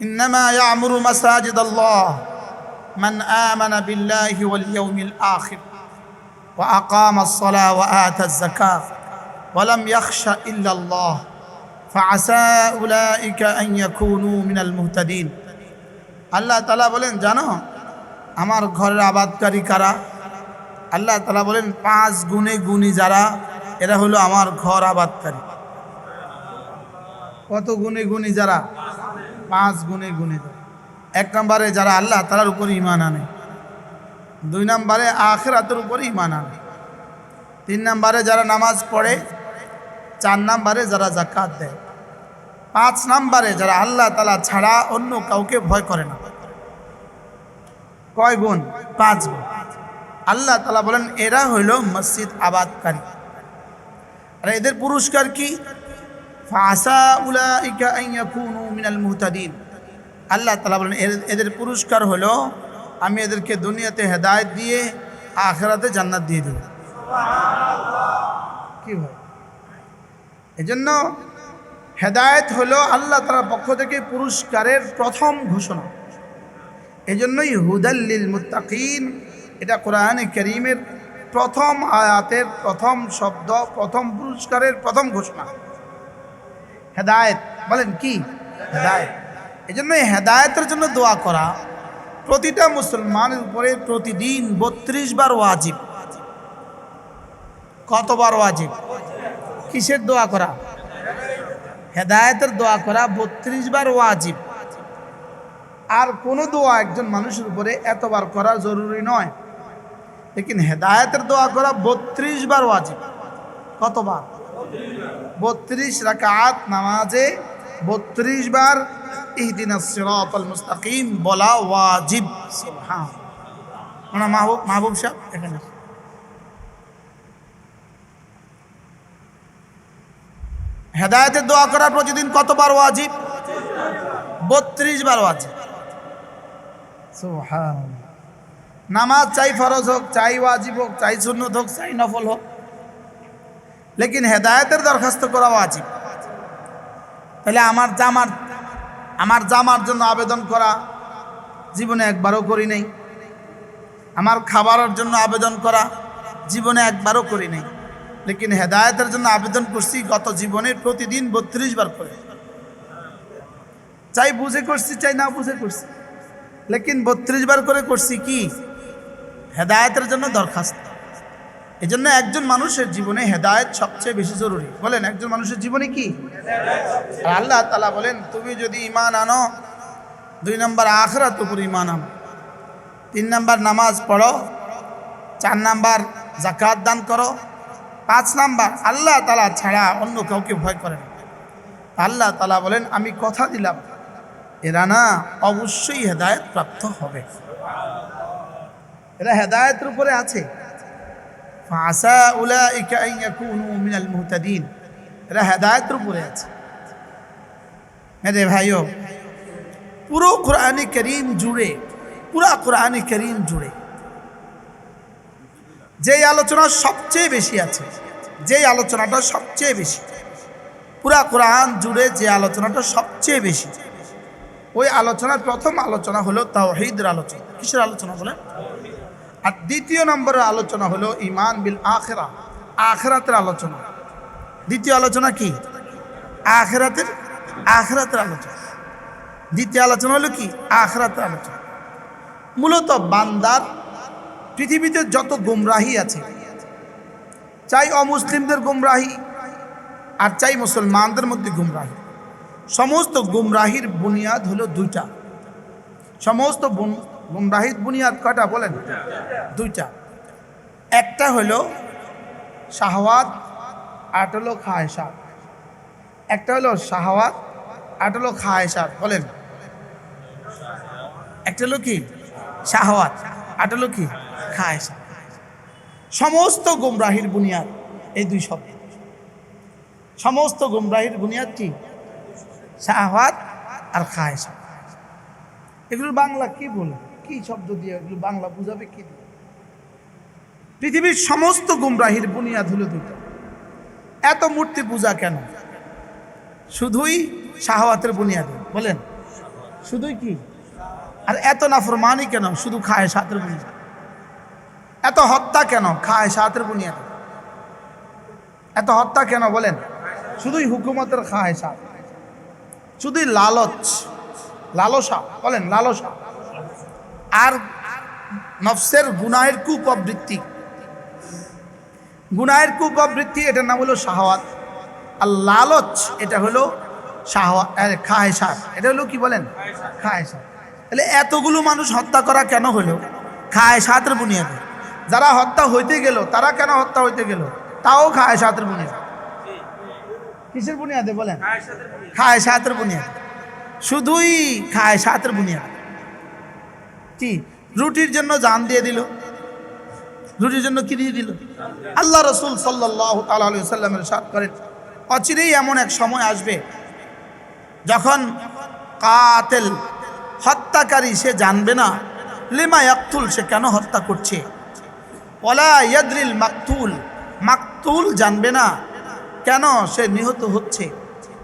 إنما يعمر مساجد الله من آمن بالله واليوم الآخر وأقام الصلاة وآتى الزكاة ولم يخش إلا الله فعسى أولئك أن يكونوا من المهتدين আল্লাহ তালা বলেন জানো আমার ঘরের আবাদকারী কারা আল্লাহ তালা বলেন পাঁচ গুণে গুণী যারা এরা হলো আমার ঘর আবাদকারী কত গুণে গুণী যারা পাঁচ গুণে গুণে এক নম্বরে যারা আল্লাহ তালার উপর ইমান আনে। দুই নম্বরে আখেরাতের উপর ইমান আনে। তিন নম্বরে যারা নামাজ পড়ে, চার নম্বরে যারা জাকাত দেয়। পাঁচ নম্বরে যারা আল্লাহ তালা ছাড়া অন্য কাউকে ভয় করে না। কয় গুণ? পাঁচ গুণ। আল্লাহ তালা বলেন, এরা হইল মসজিদ আবাদকারী। আর এদের পুরস্কার কি? ফাসা ইয়াকুনু মিনাল মুহতাদিন। আল্লাহ তালা বলেন এদের পুরস্কার হলো আমি এদেরকে দুনিয়াতে হেদায়েত দিয়ে আখেরাতে জান্নাত দিয়ে দেব। কি ভাই এজন্য হেদায়েত হলো আল্লাহ তালার পক্ষ থেকে পুরস্কারের প্রথম ঘোষণা। এজন্যই হুদাল্লিল মুত্তাকিন এটা কোরআনে করিমের প্রথম আয়াতের প্রথম শব্দ প্রথম পুরস্কারের প্রথম ঘোষণা। হেদায়েত। বলেন কি? হেদায়েত। এই জন্য হেদায়েতের জন্য দোয়া করা প্রতিটা মুসলমানের উপরে প্রতিদিন বত্রিশ বার ওয়াজিব। কতবার ওয়াজিব? কিসের দোয়া করা? হেদায়েতের দোয়া করা বত্রিশ বার ওয়াজিব। আর কোনো দোয়া একজন মানুষের উপরে এতবার করা জরুরি নয়। লেকিন হেদায়েতের দোয়া করা বত্রিশ বার ওয়াজিব। কতবার? বত্রিশ রাকাত নামাজে, বত্রিশ বার ইহদিন মুস্তাকিম বলা ওয়াজিব হ্যাঁ মানে মাহবুব মাহবুব সাহেব, এখানে। হেদায়েতের দোয়া করা প্রতিদিন কতবার ওয়াজিব বত্রিশ বার ওয়াজিব। নামাজ চাই ফরজ হোক, চাই ওয়াজিব হোক, চাই সুন্নত হোক, চাই নফল হোক লেকিন হেদায়েতের দরখাস্ত করা ওয়াজিব। তাহলে আমার জামার আমার জামার জন্য আবেদন করা জীবনে একবারও করি নাই। আমার খাবারের জন্য আবেদন করা জীবনে একবারও করি নাই। লেকিন হেদায়েতের জন্য আবেদন করছি গত জীবনে প্রতিদিন বত্রিশ বার করে। চাই বুঝে করছি, চাই না বুঝে করছি। লেকিন বত্রিশ বার করে করছি কি? হেদায়েতের জন্য দরখাস্ত। এই জন্য একজন মানুষের জীবনে হেদায়েত সবচেয়ে বেশি জরুরি। বলেন, একজন মানুষের জীবনে কি? আল্লাহ তালা বলেন, তুমি যদি ইমান আনো, দুই নম্বর আখরাত উপর ইমান আনো। তিন নম্বর নামাজ পড়ো। চার নাম্বার জাকাত দান করো। পাঁচ নাম্বার আল্লাহ তালা ছাড়া অন্য কাউকে ভয় করে না। আল্লাহ তালা বলেন, আমি কথা দিলাম। এরা না অবশ্যই হেদায়ত প্রাপ্ত হবে। এরা হেদায়েতের উপরে আছে। ফাসা ইয়াকুনু মিনাল মুহতাদিন। এরা হেদায়েতের উপরে আছে। ভাইও, পুরো জুড়ে, পুরা জুড়ে যেই আলোচনা সবচেয়ে বেশি আছে, যেই আলোচনাটা সবচেয়ে বেশি, পুরা কোরআন জুড়ে যে আলোচনাটা সবচেয়ে বেশি, ওই আলোচনার প্রথম আলোচনা হলো তাওহীদের আলোচনা। কিসের আলোচনা বলে আর দ্বিতীয় নম্বরের আলোচনা হলো ইমান বিল আখেরা। আখেরাতের আলোচনা। দ্বিতীয় আলোচনা কি? আখেরাতের আখেরাতের আলোচনা। দ্বিতীয় আলোচনা হলো কি? আখেরাতের আলোচনা। মূলত বান্দার পৃথিবীতে যত গুমরাহি আছে, চাই অমুসলিমদের গুমরাহি আর চাই মুসলমানদের মধ্যে গুমরাহি। সমস্ত গুমরাহির বুনিয়াদ হলো দুইটা। সমস্ত বুন- বুনিয়াদ কটা বলেন? দুইটা। একটা হলো শাহওয়াত আট হলো খায়সাত একটা হলো শাহওয়াত আট হলো খায়সাত বলেন। একটা হলো কি? শাহওয়াত আট হলো কি? খায়সাত সমস্ত গুমরাহির বুনিয়াদ এই দুই শব্দ। সমস্ত গুমরাহির বুনিয়াদ কি? শাহওয়াত আর খায়সাত এগুলো বাংলা কি বলে? কি শব্দ দিয়ে এগুলো বাংলা বুঝাবে কি দিয়ে? পৃথিবীর সমস্ত গুমরাহির বুনিয়াদ হলো দুটো এত মূর্তি পূজা কেন? শুধুই শাহওয়াতের বুনিয়াদে, বলেন। শুধুই কি? আর এত নাফরমানি কেন? শুধু খায় সাতের বুনিয়াদ। এত হত্যা কেন? খায় সাতের বুনিয়াদ। এত হত্যা কেন? বলেন। শুধুই হুকুমতের খায় সাত শুধুই লালচ, লালসা, বলেন, লালসা। আর নফসের গুনাহের কুপ্রবৃত্তি। গুনাহের কুপ্রবৃত্তি এটার নাম হলো শাহওয়াত। আর লালচ এটা হলো শাহওয়াত খায় সাত এটা হলো কি বলেন? খায় সাত তাহলে এতগুলো মানুষ হত্যা করা কেন হলো? খায় সাতের বুনিয়াদে। যারা হত্যা হইতে গেল তারা কেন হত্যা হইতে গেল? তাও খায় সাতের বুনিয়াদে। কিসের বুনিয়াদে বলেন? খায় সাতের বুনিয়াদে। শুধুই খায় সাতের বুনিয়াদে। কি? রুটির জন্য জান দিয়ে দিল। রুটির জন্য কি দিয়ে দিল? আল্লাহ রসুল সাল্লাহ তাল্লামের সাথ করেন। অচিরেই এমন এক সময় আসবে যখন কাতেল হত্যাকারী সে জানবে না, লিমা ইয়াকতুল সে কেন হত্যা করছে? ওলা ইয়াদ্রিল মাকতুল মাকতুল জানবে না কেন সে নিহত হচ্ছে?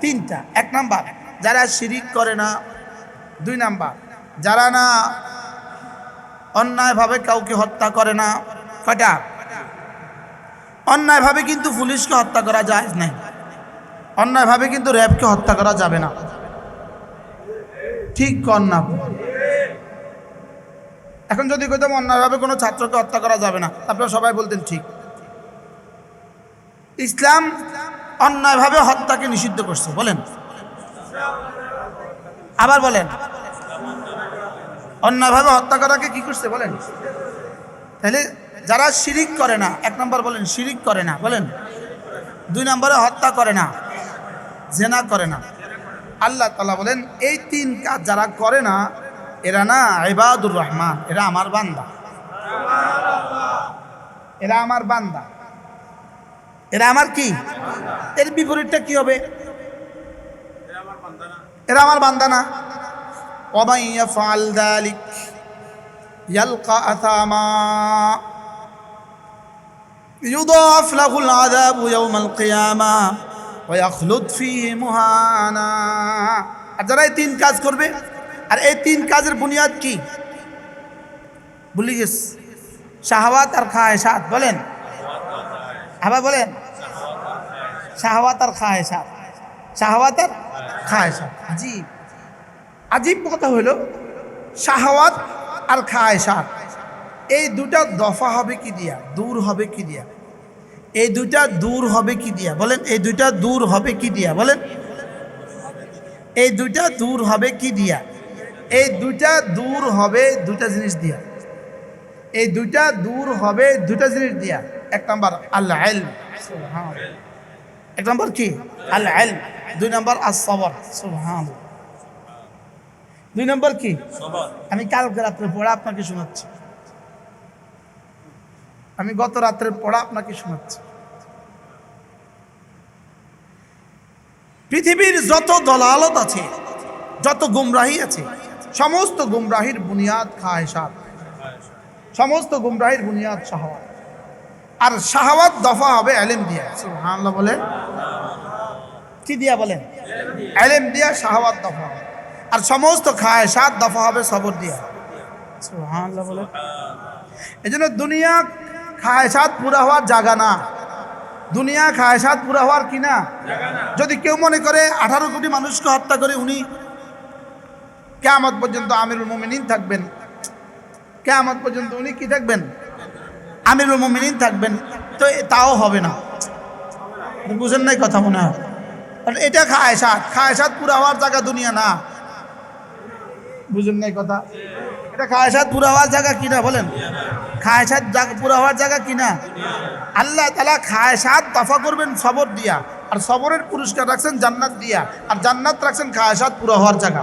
তিনটা, এক নাম্বার, যারা শিরিক করে না, দুই নাম্বার, যারা না অন্যায়ভাবে কাউকে হত্যা করে না কটা অন্যায়ভাবে কিন্তু পুলিশকে হত্যা করা যায় নাই। অন্যায়ভাবে কিন্তু র্যাবকে হত্যা করা যাবে না। ঠিক কর না। এখন যদি কইতাম অন্যায়ভাবে কোনো ছাত্রকে হত্যা করা যাবে না আপনারা সবাই বলতেন ঠিক। ইসলাম অন্যায়ভাবে হত্যাকে নিষিদ্ধ করছে, বলেন। আবার বলেন। অন্যায়ভাবে হত্যা করাকে কি করছে, বলেন। তাহলে যারা শিরিক করে না, এক নম্বর বলেন, শিরিক করে না, বলেন। দুই নম্বরে হত্যা করে না, জেনা করে না। আল্লাহ তালা বলেন, এই তিন কাজ যারা করে না, এরা না ইবাদুর রহমান, এরা আমার বান্দা। এরা আমার বান্দা। এরা আমার কি? এর বিপরীতটা কি হবে? এরা আমার বান্দানা অবাইয়া মুহানা। আর যারা এই তিন কাজ করবে, আর এই তিন কাজের বুনিয়াদ কি? বলি গেছ শাহওয়াত আর খায়েশাত, বলেন? আবার বলেন? শাহওয়াত আর খায়সাত শাহওয়াত আর খায়সাত আজীব। আজীব কথা হলো, শাহওয়াত আর খায়সাত এই দুটা দফা হবে কি দিয়া? দূর হবে কি দিয়া? এই দুইটা দূর হবে কি দিয়া? বলেন, এই দুইটা দূর হবে কি দিয়া? বলেন। এই দুইটা দূর হবে কি দিয়া? এই দুইটা দূর হবে দুইটা জিনিস দিয়া। এই দুইটা দূর হবে দুইটা জিনিস দিয়া। এক নম্বর আল্লাহ এক নম্বর কি? আল্লাহ দুই নম্বর আসবর সুবহান দুই নম্বর কি? আমি কালকে রাত্রে পড়া আপনাকে শোনাচ্ছি। আমি গত রাত্রে পড়া আপনাকে শোনাচ্ছি। পৃথিবীর যত দলালত আছে যত গুমরাহি আছে সমস্ত গুমরাহির বুনিয়াদ খায় সাত সমস্ত গুমরাহির বুনিয়াদ শাহওয়াত। আর শাহওয়াত দফা হবে আলেম দিয়া। সুবহানাল্লাহ বলে কি দিয়া বলেন? আলেম দিয়া শাহওয়াত দফা হবে। আর সমস্ত খায় সাত দফা হবে সবর দিয়া। সুবহানাল্লাহ বলে এই জন্য দুনিয়া খায়সাত পুরা হওয়ার জায়গা না। দুনিয়া খায়সাত পুরা হওয়ার কি না? যদি কেউ মনে করে আঠারো কোটি মানুষকে হত্যা করে উনি কেয়ামত পর্যন্ত আমিরুল মোমিনিন থাকবেন। কেয়ামত পর্যন্ত উনি কি থাকবেন? আমিরুল মোমিনিন থাকবেন, তো তাও হবে না। বুঝেন নাই কথা মনে হয়? এটা খায়সাত খায়সাত পুরা হওয়ার জায়গা দুনিয়া না। বুঝেন নাই কথা? এটা খায়সাত পুরা হওয়ার জায়গা কিনা বলেন? খায়সাত পুরা হওয়ার জায়গা কিনা আল্লাহ তালা খায়সাত দফা করবেন সবর দিয়া, আর সবরের পুরস্কার রাখছেন জান্নাত দিয়া, আর জান্নাত রাখছেন খায়সাত পুরা হওয়ার জায়গা।